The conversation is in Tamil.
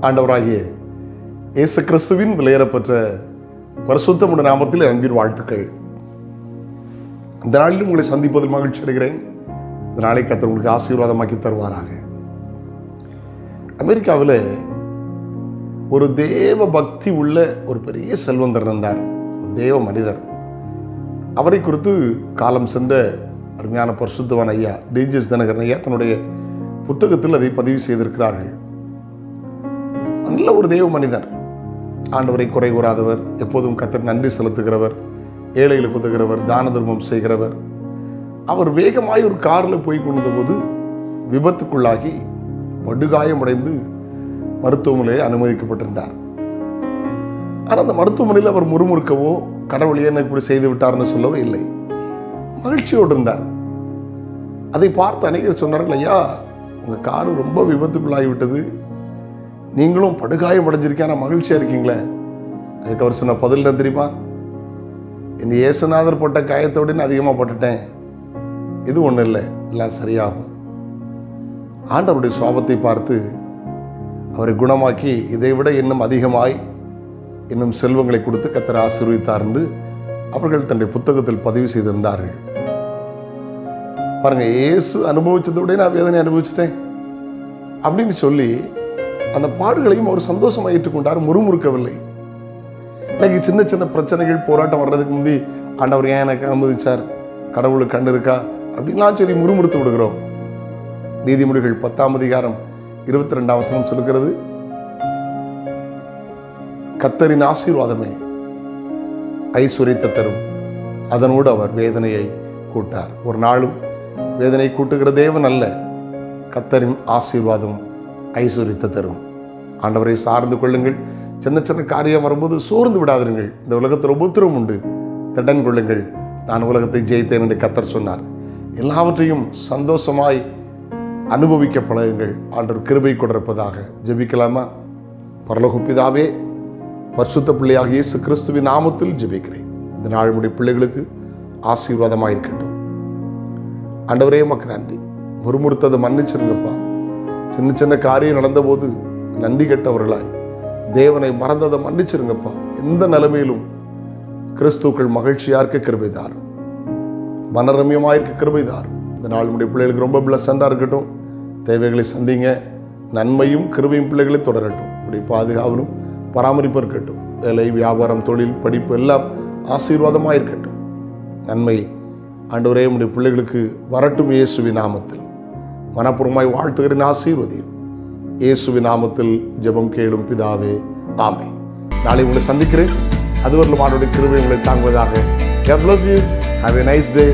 ஆண்டவராகிய இயேசு கிறிஸ்துவின் விலையேறப்பெற்ற பரிசுத்தமுடைய நாமத்தில் அன்பின் வாழ்த்துக்கள். இந்த நாளில் உங்களை சந்திப்பதில் மகிழ்ச்சி அடைகிறேன். இந்த நாளை கத்தர் உங்களுக்கு ஆசீர்வாதமாக்கி தருவாராக. அமெரிக்காவில் ஒரு தேவ பக்தி உள்ள ஒரு பெரிய செல்வந்தர் இருந்தார். ஒரு தேவ மனிதர். அவரை குறித்து காலம் சென்ற அருமையான பரிசுத்தவான் ஐயா டிஜிஎஸ் தினகரன் ஐயா தன்னுடைய புத்தகத்தில் அதை பதிவு செய்திருக்கிறார்கள். நல்ல ஒரு தெய்வ மனிதர். ஆண்டவரை குறை கூறாதவர் எப்போதும் கத்தர் நன்றி செலுத்துகிறவர் ஏழைகளுக்கு உதவுகிறவர் தான தர்மம் செய்கிறவர். அவர் வேகமாய் ஒரு காரில் போய் கொண்டபோது விபத்துக்குள்ளாகி படுகாயமடைந்து மருத்துவமனையில் அனுமதிக்கப்பட்டிருந்தார். ஆனால் அந்த மருத்துவமனையில் அவர் முறுமுறுக்கவோ கடவுள் என்ன இப்படி செய்து விட்டார்னு சொல்லவோ இல்லை. மகிழ்ச்சியோடு இருந்தார். அதை பார்த்து அநேகர் சொன்னார்கள் ஐயா உங்கள் காரு ரொம்ப விபத்துக்குள்ளாகி விட்டது நீங்களும் படுகாயம் அடைஞ்சிருக்கேன் ஆனால் மகிழ்ச்சியாக இருக்கீங்களே? அதுக்கு அவர் சொன்ன பதில் என்ன தெரியுமா? இந்த இயேசுநாதர் போட்ட காயத்தோட நான் அதிகமாக போட்டுட்டேன். இது ஒன்றும் இல்லை எல்லாம் சரியாகும். ஆண்டவருடைய சுவாபத்தை பார்த்து அவரை குணமாக்கி இதை விட இன்னும் அதிகமாய் இன்னும் செல்வங்களை கொடுத்து கத்தர் ஆசீர்வித்தார் என்று அவர்கள் தன்னுடைய புத்தகத்தில் பதிவு செய்திருந்தார்கள். பாருங்க இயேசு அனுபவிச்சதை விட நான் வேதனை அனுபவிச்சிட்டேன். அப்படின்னு சொல்லி அந்த பாடுகளையும் அவர் சந்தோஷமாக ஏற்றுக்கொண்டார் முறுமுறுக்கவில்லை. இன்னைக்கு சின்ன சின்ன பிரச்சனைகள் போராட்டம் வர்றதுக்கு முந்தி ஆண்டவர் ஏன் எனக்கு அனுமதிச்சார்? கடவுளுக்கு கண்டு இருக்கா? அப்படின்லாம் சொல்லி முறுமுறுத்து விடுகிறோம். நீதிமொழிகள் பத்தாம் அதிகாரம் இருபத்தி ரெண்டாம் வசனம் சொல்லுகிறது கத்தரின் ஆசீர்வாதமே ஐஸ்வர்யத்தை தரும். அதனோடு அவர் வேதனையை கூட்டார். ஒரு நாளும் வேதனை கூட்டுகிற தேவன் அல்ல கத்தரின் ஆசீர்வாதம் ஐஸ்வர்யத்தை தரும். ஆண்டவரை சார்ந்து கொள்ளுங்கள். சின்ன சின்ன காரியம் வரும்போது சோர்ந்து விடாதிருங்கள். இந்த உலகத்தில் உபத்திரம் உண்டு. திடன் கொள்ளுங்கள். நான் உலகத்தை ஜெயித்தேன் என்று கத்தர் சொன்னார். எல்லாவற்றையும் சந்தோஷமாய் அனுபவிக்க பழகுங்கள். ஆண்டவர் கிருபை கொண்டிருப்பதாக. ஜெபிக்கலாமா? பரலோக பிதாவே பரிசுத்த பிள்ளையாக இயேசு கிறிஸ்துவின் நாமத்தில் ஜெபிக்கிறேன். இந்த நாள் முடி பிள்ளைகளுக்கு ஆசீர்வாதமாக இருக்கட்டும். ஆண்டவரே மக்கள் நன்றி. முறுமுறுத்ததை மன்னிச்சிருங்கப்பா. சின்ன சின்ன காரியம் நடந்தபோது நன்றி கெட்டவர்களாய் தேவனை மறந்ததை மன்னிச்சிருங்கப்பா. எந்த நிலைமையிலும் கிறிஸ்துக்கள் மகிழ்ச்சியா இருக்க கிருபைதார். மனரம்யமாக இருக்க கிருபைதார். இந்த நாள் முடிய பிள்ளைகளுக்கு ரொம்ப பிளசண்டாக இருக்கட்டும். தேவைகளை சந்திங்க. நன்மையும் கிருபையும் பிள்ளைகளை தொடரட்டும். இப்படி பாதுகாவலும் பராமரிப்பு இருக்கட்டும். வேலை வியாபாரம் தொழில் படிப்பு எல்லாம் ஆசீர்வாதமாக இருக்கட்டும். நன்மை ஆண்டவரே உடைய பிள்ளைகளுக்கு வரட்டும் இயேசுவி நாமத்தில். மனப்பூர்வமாய் வாழ்த்துகிறேன் ஆசீர்வதியும். இயேசுவி நாமத்தில் ஜெபம் கேளும் பிதாவே ஆமை நாளை உங்களை சந்திக்கிறேன் அதுவரையிலும் ஆண்டோடைய கிருபை உங்களை தாங்குவதாக God bless you. Have a nice day.